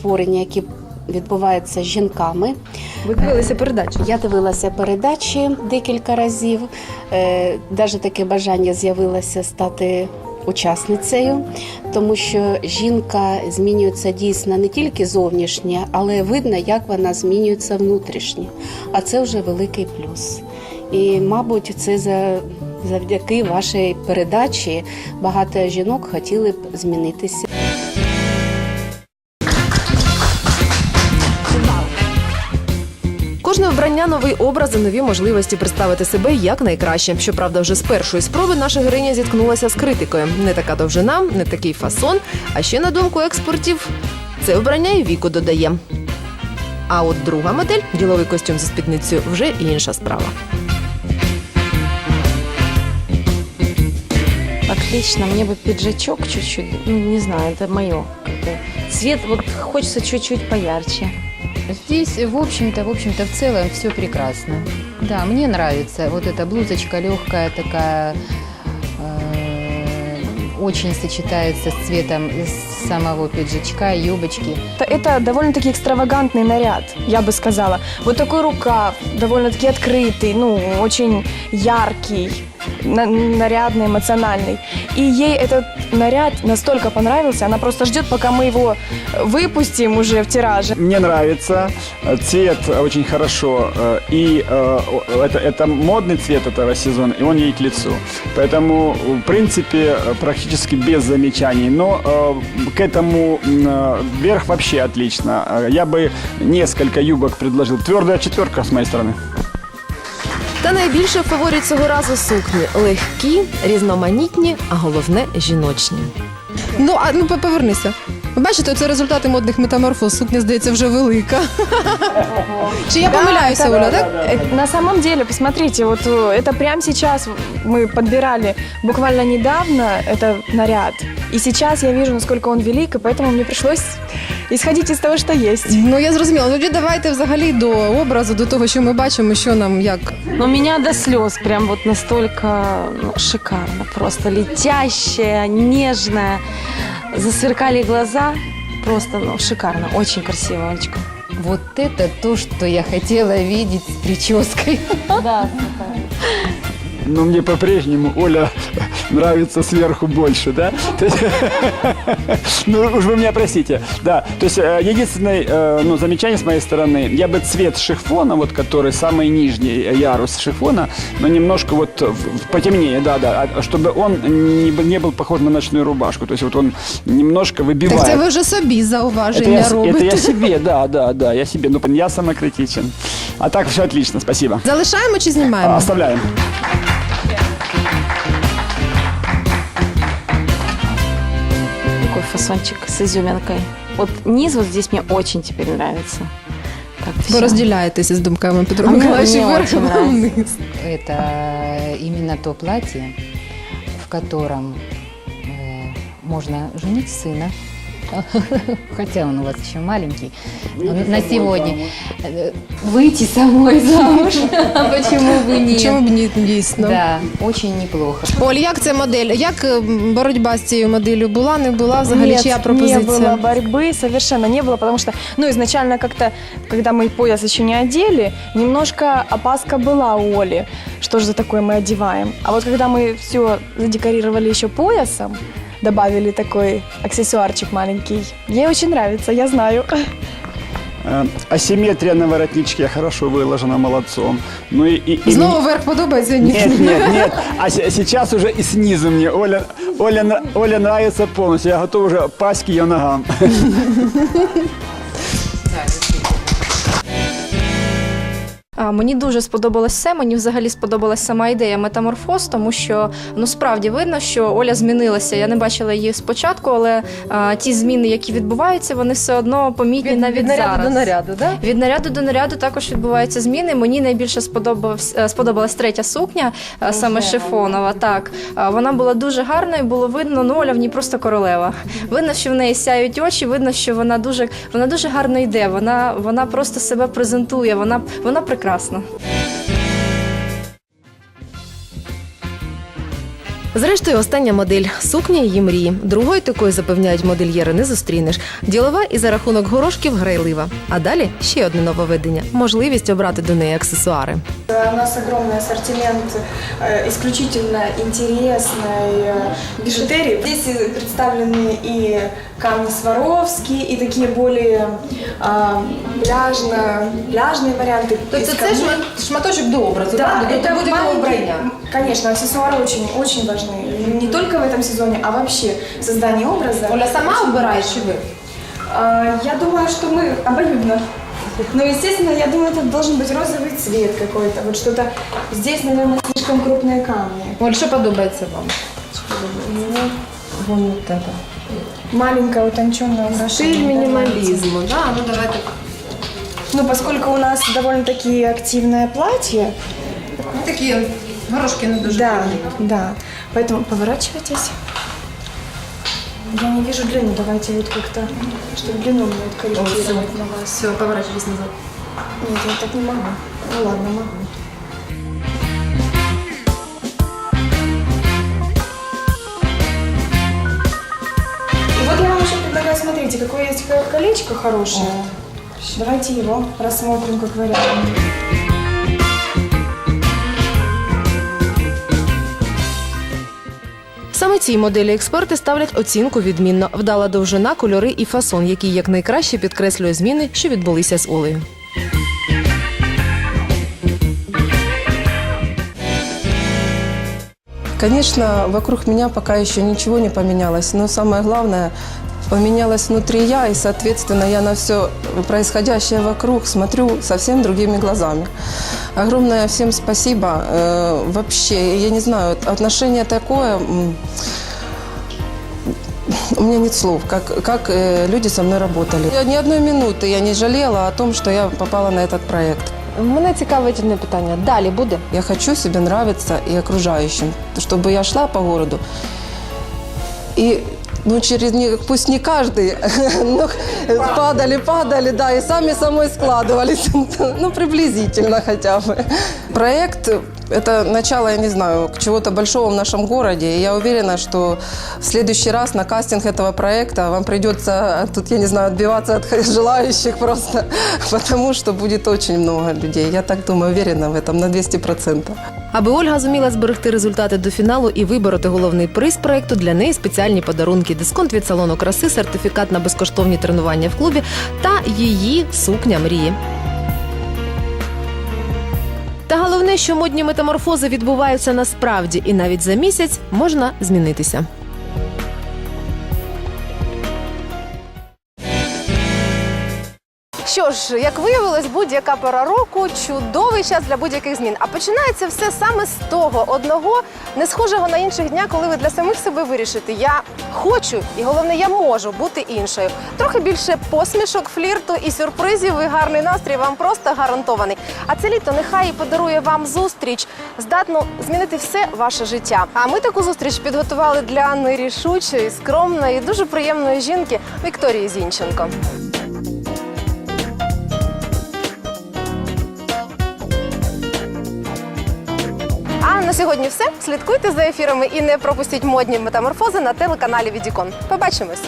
Творення, які відбуваються з жінками. Ви дивилися передачу? Я дивилася передачі декілька разів. Е, Навіть таке бажання з'явилося стати учасницею, тому що жінка змінюється дійсно не тільки зовнішнє, але видно, як вона змінюється внутрішнє. А це вже великий плюс. І, мабуть, це за. Завдяки вашій передачі багато жінок хотіли б змінитися. Кожне вбрання новий образ і нові можливості представити себе як найкраще. Щоправда, вже з першої спроби наша героїня зіткнулася з критикою. Не така довжина, не такий фасон. А ще на думку експертів, це вбрання і віку додає. А от друга модель діловий костюм зі спідницею вже інша справа. Отлично, мне бы пиджачок чуть-чуть, ну, не знаю, это мое. Цвет вот хочется чуть-чуть поярче. Здесь, в общем-то, в общем-то, в целом все прекрасно. Да, мне нравится вот эта блузочка легкая такая, э, очень сочетается с цветом самого пиджачка, юбочки. Это- Это довольно-таки экстравагантный наряд, я бы сказала. Вот такой рукав, довольно-таки открытый, ну, очень яркий, на- Нарядный, эмоциональный. И ей этот наряд настолько понравился, она просто ждет, пока мы его выпустим уже в тираже. Мне нравится. Э, Цвет очень хорошо. э, И э, это, это модный цвет этого сезона, и он ей к лицу. Поэтому, в принципе, практически без замечаний. Но к этому верх вообще отлично. Я бы несколько юбок предложил. Твердая четверка с моей стороны. Та найбільше фаворит цього разу сукні легкі, різноманітні, а головне жіночні. Ну, а ну повернися. Ви бачите, це результати модних метаморфоз. Сукня, здається, вже велика. Чи я помиляюся, это- Оля, так? э, На самом деле, посмотрите, вот э, это прямо сейчас мы подбирали буквально недавно это наряд. И сейчас я вижу, насколько он велик, и поэтому мне пришлось исходить из того, что есть. Ну я зрозуміла. Ну, тоді давайте взагалі до образу, до того, що ми бачимо, що нам як. Но меня до слез прям вот настолько ну, шикарно, просто летящая, нежная. Засверкали глаза, просто ну, шикарно, очень красиво, Олечка. Вот это то, что я хотела видеть с прической. Да, Но мне по-прежнему Оля нравится сверху больше, да? То есть- Ну, уж вы меня простите. Да, то есть э, единственное э, ну, замечание с моей стороны, я бы цвет шифона, вот который самый нижний ярус шифона, но немножко вот в- в- потемнее, да-да, а чтобы он не, был- не был похож на ночную рубашку. То есть вот он немножко выбивает. Так це ви вже собі Это зауваження я, с- это робите. я себе, да, да, да, я себе. Ну, я самокритичен. А так все отлично, спасибо. Залишаємо чи А, знімаємо? Оставляем. фасончик с изюминкой. Вот низ вот здесь мне очень теперь нравится. Как Ви розділяєтеся з думками Петро А мені- Миколаївич мені вверх очень або нравиться. вниз. Это именно то платье, в котором э, можно женить сына. Хотя он у вас еще маленький. Но на сегодня э, выйти самой замуж. А Почему бы Чому нет? б ні, дійсно. Да, очень неплохо. Оль, як це модель? Як е, боротьба з цією моделлю була, не була? Взагалі, Нет, чия не пропозиція? было борьбы, совершенно не было, потому что, ну, изначально как-то, когда мы пояс еще не одели, немножко опаска была у Оли, что же за такое мы одеваем. А вот когда мы все задекорировали еще поясом, добавили такой аксессуарчик маленький, ей очень нравится, я знаю. Э, Асимметрия на воротничке хорошо выложена молодцом. Ну и, и- и Знову верх подобається? Ні. Нет, нет, нет. А се- сейчас уже и снизу мне. Оля, Оля, нра- Оля нравится полностью. Я готов уже пасть к ее ногам. А, Мені дуже сподобалось все. Мені взагалі сподобалась сама ідея метаморфоз, тому що ну справді видно, що Оля змінилася. Я не бачила її спочатку, але а, ті зміни, які відбуваються, вони все одно помітні навіть від наряду зараз. до наряду, да? Від наряду до наряду також відбуваються зміни. Мені найбільше е, сподобалась третя сукня, е, саме шифонова. Так вона була дуже гарною. Було видно, ну Оля в ній просто королева. Видно, що в неї сяють очі. Видно, що вона дуже вона дуже гарно йде. Вона вона просто себе презентує. Вона вона прекрасна прекрасно. Зрештою, остання модель сукня її мрії. Другої такої запевняють модельєри не зустрінеш. Ділова і за рахунок горошків грайлива. А далі ще одне нововведення – можливість обрати до неї аксесуари. У нас огромный ассортимент э, исключительно интересной э, бижутерии. Здесь и представлены и камни Сваровски, и такие более а, пляжно, пляжные варианты. из камней. шматочок до образу, Да, это маленькие- Конечно, аксессуары очень, очень важны. Не только в этом сезоне, а вообще в создании образа. сама обирає чи ви? А, Я думаю, что мы обоюдно. Но, естественно, я думаю, это должен быть розовый цвет какой-то. Вот что-то здесь, наверное, слишком крупные камни. Оль, що подобається вам? Вон от это. Маленькое утонченное украшение. Стиль да, мінімалізму, да? ну давайте. Ну, поскольку у нас довольно-таки активное платье, Ну, такі горошки не дуже. да, да, поэтому поворачивайтесь. Я не вижу длину, давайте вот как-то, чтобы длину мне откорректировать на вас. Все, поворачивайтесь назад. Нет, я так не могу. Ну ладно, могу. И вот я вам еще предлагаю, смотрите, какое есть ко- колечко хорошее. Давайте его рассмотрим как вариант. Саме цій моделі експерти ставлять оцінку відмінно. Вдала довжина, кольори і фасон, який якнайкраще підкреслює зміни, що відбулися з Олею. Конечно, вокруг меня пока еще ничего не поменялось, но самое главное, поменялось внутри я, и, соответственно, я на все происходящее вокруг смотрю совсем другими глазами. Огромное всем спасибо. Э, вообще, я не знаю, отношение такое... у меня нет слов, как, как э, люди со мной работали. Я ни одной минуты я не жалела о том, что я попала на этот проект. Мене цікавить одне питання. Далі буде. Я хочу себе нравиться и окружающим, чтобы я шла по городу. И ну, через не, пусть не каждый, но падали, падали, да, и сами самой складывались, ну, приблизительно хотя бы. Проект – это начало, я не знаю, чего-то большого в нашем городе, и я уверена, что в следующий раз на кастинг этого проекта вам придется, тут, я не знаю, отбиваться от желающих просто, потому что будет очень много людей. Я так думаю, уверена в этом на 200%. Аби Ольга зуміла зберегти результати до фіналу і вибороти головний приз проекту, для неї спеціальні подарунки, дисконт від салону краси, сертифікат на безкоштовні тренування в клубі та її сукня мрії. Та головне, що модні метаморфози відбуваються насправді, і навіть за місяць можна змінитися. Що ж, як виявилось, будь-яка пора року чудовий час для будь-яких змін. А починається все саме з того одного не схожого на інших дня, коли ви для самих себе вирішите, я хочу, і головне, я можу бути іншою. Трохи більше посмішок, флірту і сюрпризів, і гарний настрій вам просто гарантований. А це літо нехай і подарує вам зустріч, здатну змінити все ваше життя. А ми таку зустріч підготували для нерішучої, скромної, дуже приємної жінки Вікторії Зінченко. На сьогодні все. Слідкуйте за ефірами і не пропустіть модні метаморфози на телеканалі Відікон. Побачимось!